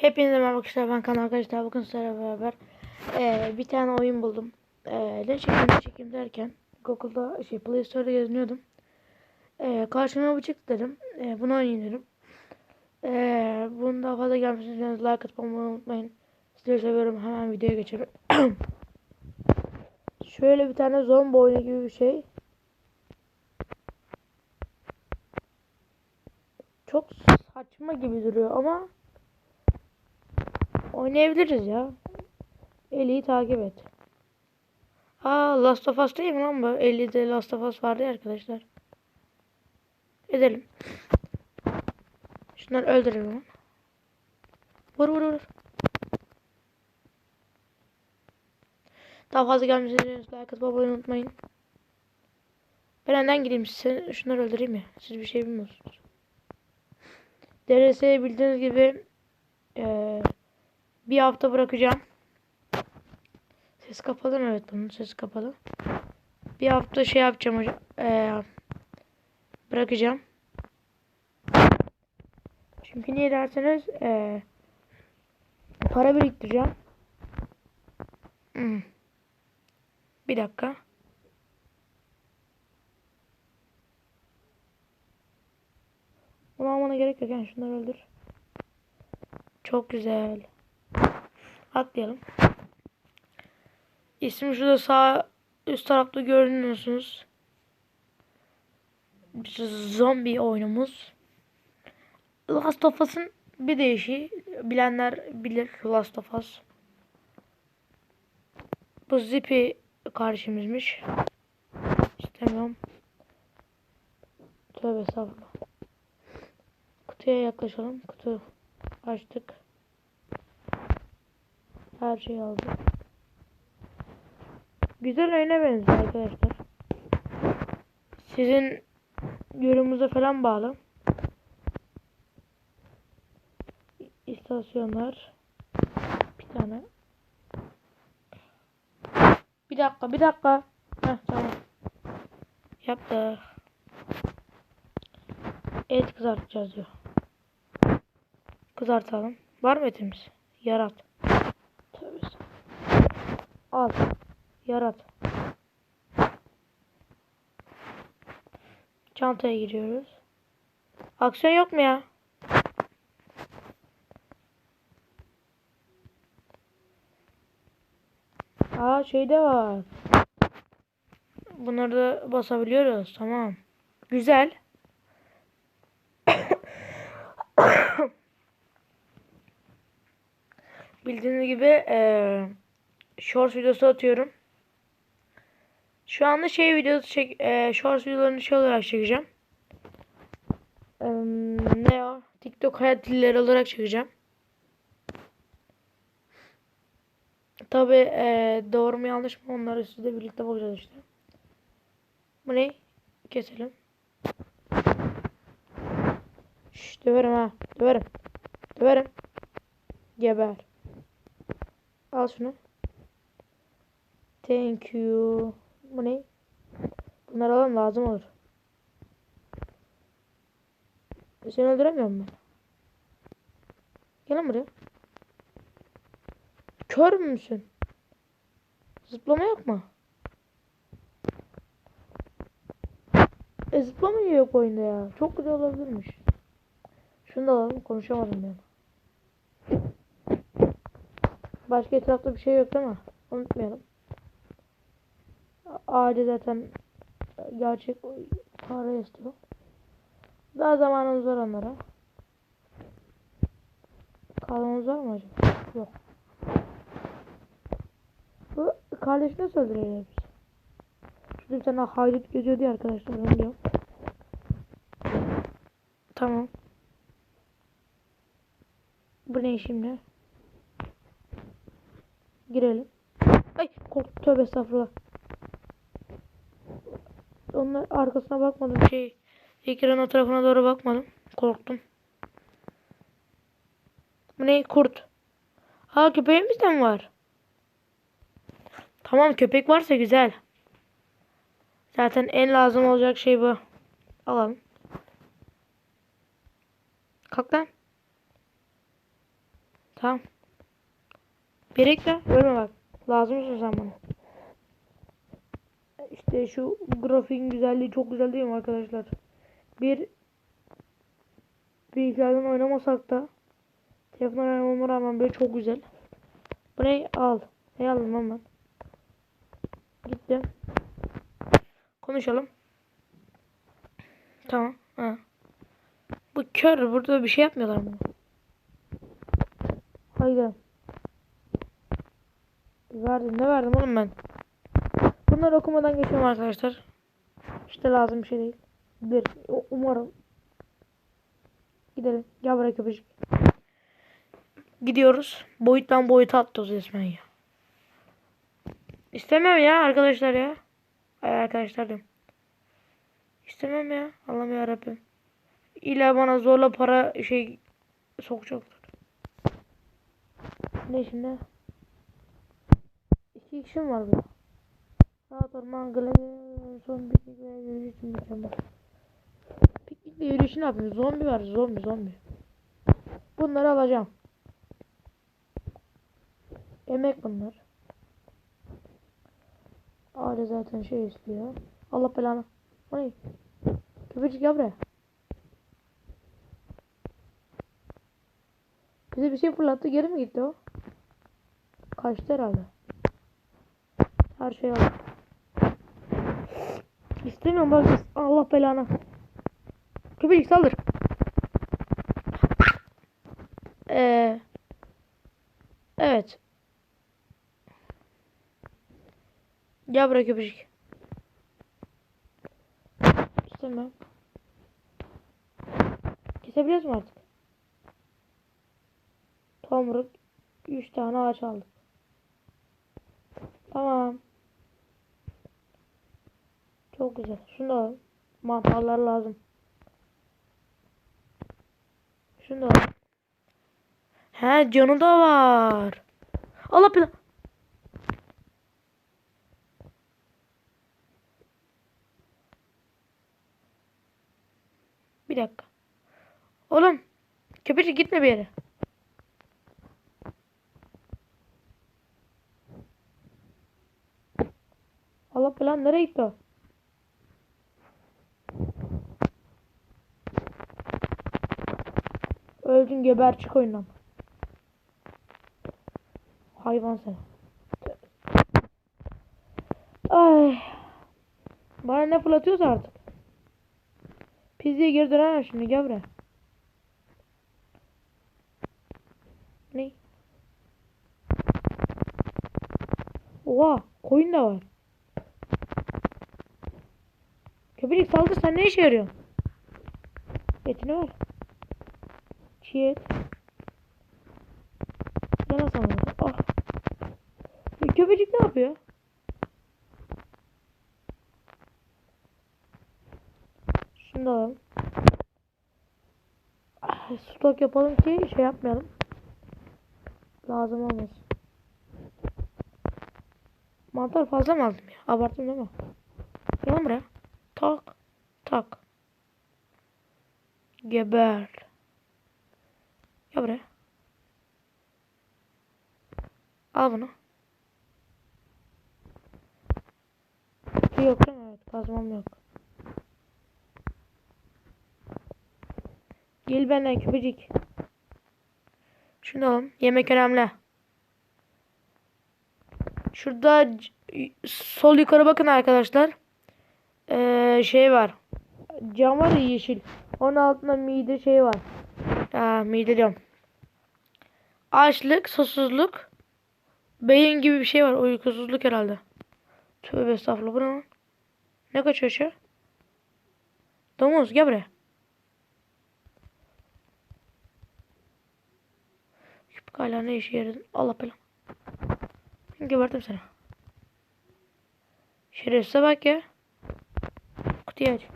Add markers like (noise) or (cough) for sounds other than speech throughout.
Hepinize merhaba arkadaşlar ben Kan arkadaşlar bugün sizlerle beraber eee, bir tane oyun buldum. Eee ne çekeyim ne çekeyim derken Google'da şey Play Store'da geziniyordum. Eee karşıma bu çıktı dedim. Eee bunu oynayayım dedim. Eee bunun daha fazla gelmesini like atmayı unutmayın. Sizleri seviyorum hemen videoya geçelim. (coughs) Şöyle bir tane zombi oyunu gibi bir şey. Çok saçma gibi duruyor ama Oynayabiliriz ya. Eli'yi takip et. Aa Last of Us değil mi lan bu? Eli'de Last of Us vardı ya arkadaşlar. Edelim. Şunları öldürelim. Vur vur vur. Daha fazla gelmesini like atıp abone unutmayın. Ben önden gideyim. Sen, şunları öldüreyim ya. Siz bir şey bilmiyorsunuz. DRS'yi bildiğiniz gibi eee bir hafta bırakacağım. Ses kapalı mı? Evet bunun sesi kapalı. Bir hafta şey yapacağım hocam. Ee, bırakacağım. Çünkü niye derseniz ee, para biriktireceğim. Hmm. Bir dakika. Bunu almana gerek yok yani şunları öldür. Çok güzel. Atlayalım. İsmi şurada sağ üst tarafta görünüyorsunuz. Zombi oyunumuz. Last of Us'ın bir değişiği. Bilenler bilir Last of Us. Bu Zippy karşımızmış. İstemiyorum. Tövbe estağfurullah. Kutuya yaklaşalım. Kutu açtık. Her şeyi aldık. Güzel oyuna benziyor arkadaşlar. Sizin yorumunuza falan bağlı. İstasyonlar. Bir tane. Bir dakika, bir dakika. Heh, tamam. Yaptık. Et kızartacağız diyor. Kızartalım. Var mı etimiz? Yarat. Al. Yarat. Çantaya giriyoruz. Aksiyon yok mu ya? Aa şeyde var. Bunları da basabiliyoruz. Tamam. Güzel. (coughs) Bildiğiniz gibi eee shorts videosu atıyorum. Şu anda şey videosu çek eee shorts videolarını şey olarak çekeceğim. Eee, ne o? TikTok hayat dilleri olarak çekeceğim. Tabi eee doğru mu yanlış mı onları sizle birlikte bakacağız işte. Bu ne? Keselim. Şş, döverim ha. Döverim. Döverim. Geber. Al şunu. Thank you. Bu ne? Bunları alalım lazım olur. Seni öldüremiyorum ben. Gel buraya. Kör müsün? Zıplama yapma. E zıplama yok oyunda ya? Çok güzel olabilirmiş. Şunu da alalım. Konuşamadım ben. Başka etrafta bir şey yok değil mi? Unutmayalım. Ağacı zaten gerçek para istiyor. Daha zamanımız var onlara. Kalmamız var mı acaba? Yok. Bu kardeş nasıl öldürüyor biz? Şurada bir tane haydut geziyordu ya arkadaşlar. Onu. Tamam. Bu ne şimdi? Girelim. Ay korktum tövbe estağfurullah. Onlar arkasına bakmadım şey. Ekran o tarafına doğru bakmadım. Korktum. Bu ne? Kurt. Ha köpeğimiz de mi var? Tamam köpek varsa güzel. Zaten en lazım olacak şey bu. Alalım. Kalk lan. Tamam. Bekle. Ölme bak. Lazımsın sen bana. İşte şu grafiğin güzelliği çok güzel değil mi arkadaşlar? Bir bilgisayardan oynamasak da telefon oynamama rağmen böyle çok güzel. Burayı al. Ne aldım ben? Gittim. Konuşalım. Tamam. Ha. Bu kör. Burada bir şey yapmıyorlar mı? Haydi. Verdim. Ne verdim oğlum ben? Bunları okumadan geçiyorum arkadaşlar. İşte lazım bir şey değil. Bir. Umarım. Gidelim. Gel buraya köpecik. Gidiyoruz. Boyuttan boyuta atlıyoruz resmen ya. İstemem ya arkadaşlar ya. Ay arkadaşlar diyorum. İstemem ya. Allah'ım yarabbim. İlla bana zorla para şey sokacaklar. Ne şimdi? İki kişim var burada. Rahat orman gılı son piknik ve yürüyüş için mükemmel. Piknikle yürüyüşü ne yapayım? Zombi var zombi zombi. Bunları alacağım. Emek bunlar. Aile zaten şey istiyor. Allah belanı. O ne? Köpecik gel buraya. Bize bir şey fırlattı geri mi gitti o? Kaçtı herhalde. Her şey aldı. İstemiyorum bak Allah belanı. Köpecik saldır. Ee, evet. Gel buraya köpecik. İstemiyorum. Kesebiliyoruz mu artık? Tomruk 3 tane ağaç aldık. Tamam. Çok güzel. Şunu da. Mantarlar lazım. Şunu da. He canı da var. Allah bilir. Bir dakika. Oğlum. Köpecik gitme bir yere. Allah falan nereye gitti o? Öldün geber çık oyundan. Hayvan sen. Ay. Bana ne fırlatıyorsa artık. Pizzayı geri dönemem şimdi gel. Ne? Oha koyun da var. Köpek saldır sen ne işe yarıyorsun? Etini ver. Et. Yana sana. Ah. E, köpecik ne yapıyor? Şunu da alalım. Ah, stok yapalım ki şey yapmayalım. Lazım olmasın. Mantar fazla mı aldım ya? Abarttım değil mi? Gel buraya. Tak. Tak. Geber. Gel buraya. Al bunu. Yok değil mi? Evet kazmam yok. Gel benden küpecik. Şunu alalım. Yemek önemli. Şurada sol yukarı bakın arkadaşlar. Ee, şey var. Cam var yeşil. Onun altında mide şey var. Aa, mide diyorum. Açlık, susuzluk. Beyin gibi bir şey var. Uykusuzluk herhalde. Tövbe estağfurullah. Bu ne? Ne kaçıyor şu? Domuz gel buraya. Küpük ne işe yaradın? Allah belanı. Gebertim seni. Şerefsize bak ya. Kutuyu aç.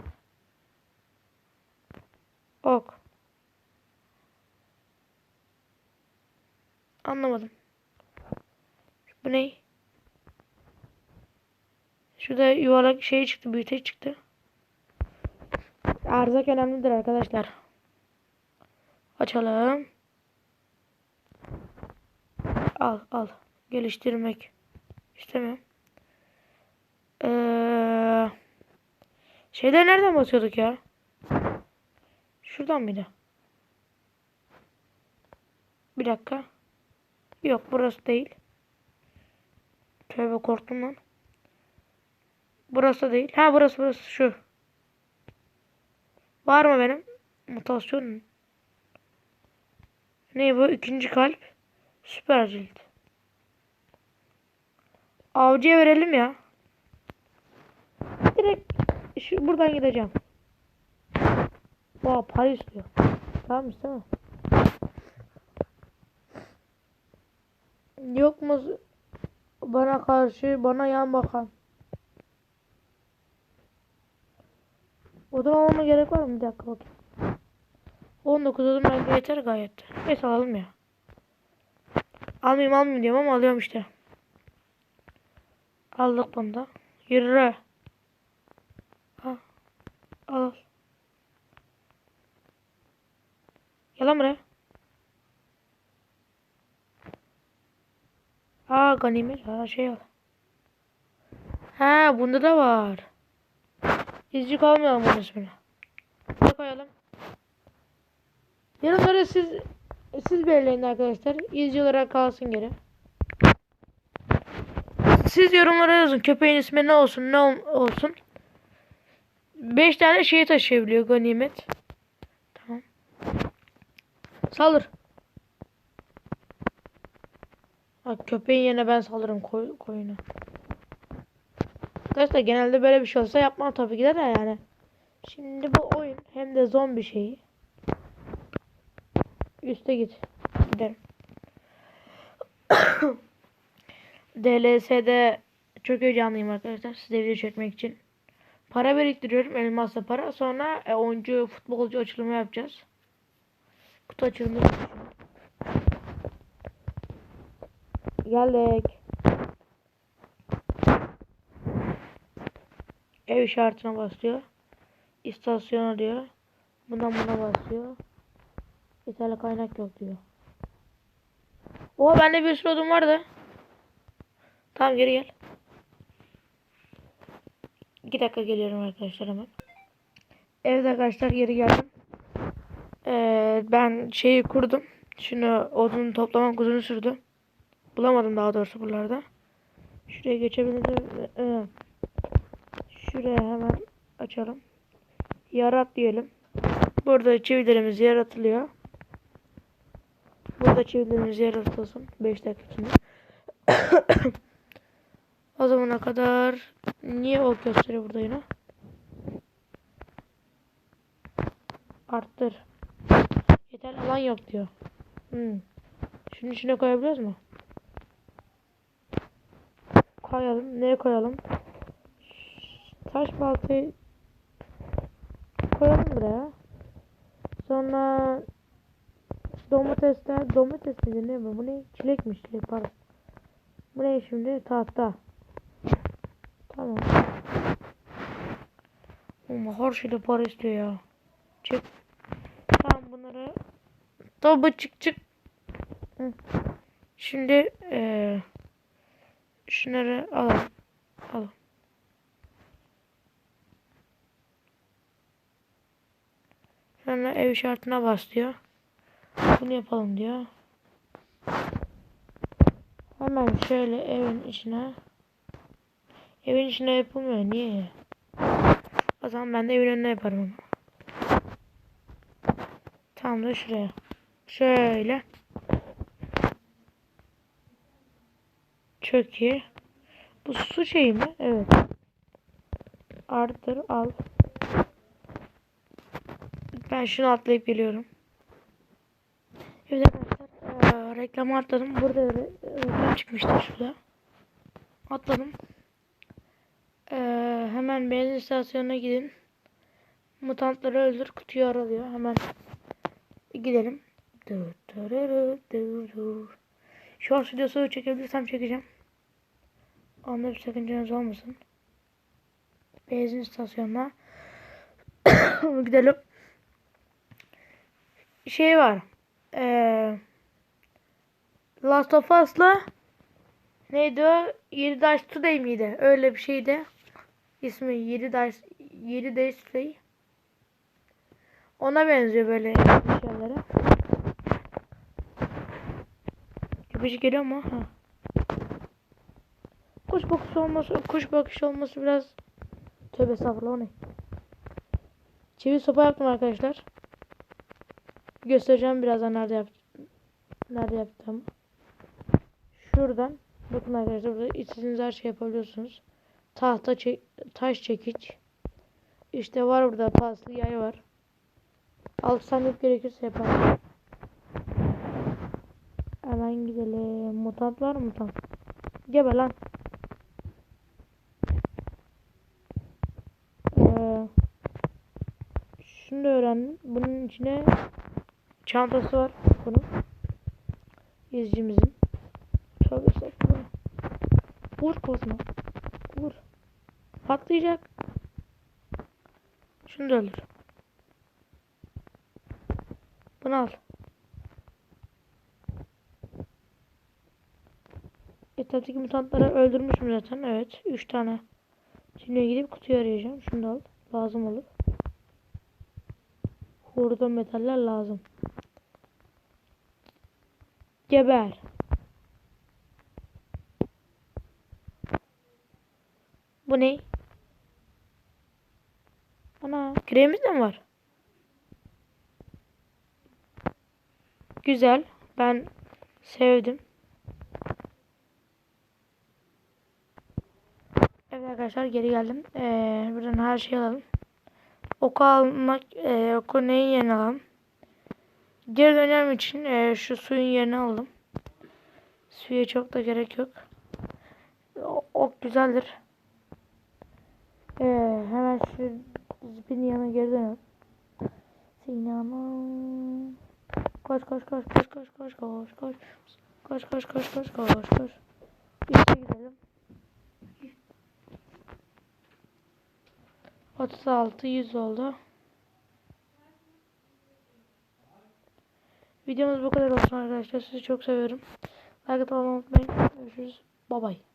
Ok. Anlamadım. Bu ne? Şurada yuvarlak şey çıktı, büyüteç çıktı. Erzak önemlidir arkadaşlar. Açalım. Al al. Geliştirmek. İstemiyorum. Ee, şeyde nereden basıyorduk ya? Şuradan mıydı? Bir dakika. Yok burası değil. Tövbe korktum lan. Burası değil. Ha burası burası şu. Var mı benim? Mutasyon. Ne bu? İkinci kalp. Süper cilt. Avcıya verelim ya. Direkt şu buradan gideceğim. Vaa para istiyor. Tamam istemem. Yok mu bana karşı bana yan bakan? Odun almama gerek var mı? Bir dakika bakayım. 19 odun bence yeter gayet. Neyse alalım ya. Almayayım almayayım diyorum ama alıyorum işte. Aldık bunu da. Yürü. Ha. Al. Gel lan buraya. Aa ganimet. Ha şey al. Ha bunda da var. İzci kalmayalım bunun ismini. Ne koyalım? Yorumları siz siz belirleyin arkadaşlar. İzci olarak kalsın geri. Siz yorumlara yazın. Köpeğin ismi ne olsun ne ol- olsun. 5 tane şey taşıyabiliyor ganimet. Tamam. Saldır. Ha, köpeğin yerine ben saldırırım koy, koyuna. Arkadaşlar genelde böyle bir şey olsa yapmam tabii ki de yani. Şimdi bu oyun hem de zombi şeyi. Üste git. Gidelim. (coughs) DLS'de çok heyecanlıyım arkadaşlar. Size video çekmek için. Para biriktiriyorum. Elmasla para. Sonra e, oyuncu, futbolcu açılımı yapacağız. Kutu açılımı yapacağız. Geldik. Ev işaretine basıyor. İstasyona diyor. Bundan buna basıyor. Yeterli kaynak yok diyor. Oha bende bir sürü odun vardı. Tamam geri gel. 2 dakika geliyorum arkadaşlar hemen. Evet arkadaşlar geri geldim. Ee, ben şeyi kurdum. Şunu odun toplamak uzun sürdü. Bulamadım daha doğrusu buralarda. Şuraya geçebilirim. Ee, şuraya hemen açalım. Yarat diyelim. Burada çivilerimiz yaratılıyor. Burada çivilerimiz yaratılsın. 5 dakika (coughs) o zamana kadar niye o gösteriyor burada yine? Arttır. Yeter alan yok diyor. Hmm. Şunun içine koyabiliyoruz mu? Koyalım. Neye koyalım? Taş baltayı koyalım buraya. Sonra domatesler, domates miydi ne bu? Bu ne? Çilekmiş çilek pardon. Bu ne şimdi? Tahta. Tamam. Ama her şeyde para istiyor ya. Çık. Tamam bunları. Tabi çık çık. Şimdi eee şunları alalım. Alalım. Sonra ev şartına bas diyor. Bunu yapalım diyor. Hemen şöyle evin içine. Evin içine yapılmıyor. Niye? O zaman ben de evin önüne yaparım onu. Tam da şuraya. Şöyle. Çok. Bu su şeyi mi? Evet. Arttır al. Ben şunu atlayıp geliyorum. Evet arkadaşlar. Ee, reklamı atladım. Burada reklam çıkmıştı şurada. Atladım. Ee, hemen benzin istasyonuna gidin. Mutantları öldür. Kutuyu aralıyor. Hemen gidelim. Dur. Short videosu çekebilirsem çekeceğim. Onda bir sakıncanız olmasın. Benzin istasyonuna (coughs) gidelim. Şey var. Ee, Last of Us'la neydi o? 7 Days Today miydi? Öyle bir şeydi. İsmi 7 Days 7 Days Today. Ona benziyor böyle şeylere. Köpücük geliyor mu? Ha. Kuş bakışı olması, kuş bakışı olması biraz tövbe estağfurullah o ne? Çivi sopa yaptım arkadaşlar. Göstereceğim birazdan nerede yap nerede yaptım. Şuradan bakın arkadaşlar burada istediğiniz her şey yapabiliyorsunuz. Tahta çek taş çekiç. İşte var burada paslı yay var. 6 saniye gerekirse yaparım. Hemen gidelim. Mutant var mı mutant? Geber lan. Ee, şunu da öğrendim. Bunun içine çantası var. Bunun. İzcimizin. Tövbe estağfurullah. Vur kozma. Vur. Patlayacak. Şunu da öldür. Bunu al. Etraftaki mutantları öldürmüşüm zaten. Evet. 3 tane. Şimdi gidip kutuyu arayacağım. Şunu da al. Lazım olur. Hurda metaller lazım. Geber. Bu ne? Ana kremimiz de mi var? Güzel. Ben sevdim. Evet arkadaşlar geri geldim. Ee, buradan her şeyi alalım. Oku almak, e, oku neyin yerine alalım? Geri dönem için e, şu suyun yerine aldım. Suya çok da gerek yok. O, ok güzeldir. Ee, hemen şu zipin yanına geri dönelim. Sinan'ım. Koş koş koş koş koş koş koş koş. Koş koş koş koş koş koş. İşte gidelim. 36 100 oldu. Videomuz bu kadar olsun arkadaşlar. Sizi çok seviyorum. Like atmayı unutmayın. Görüşürüz. Bye bye.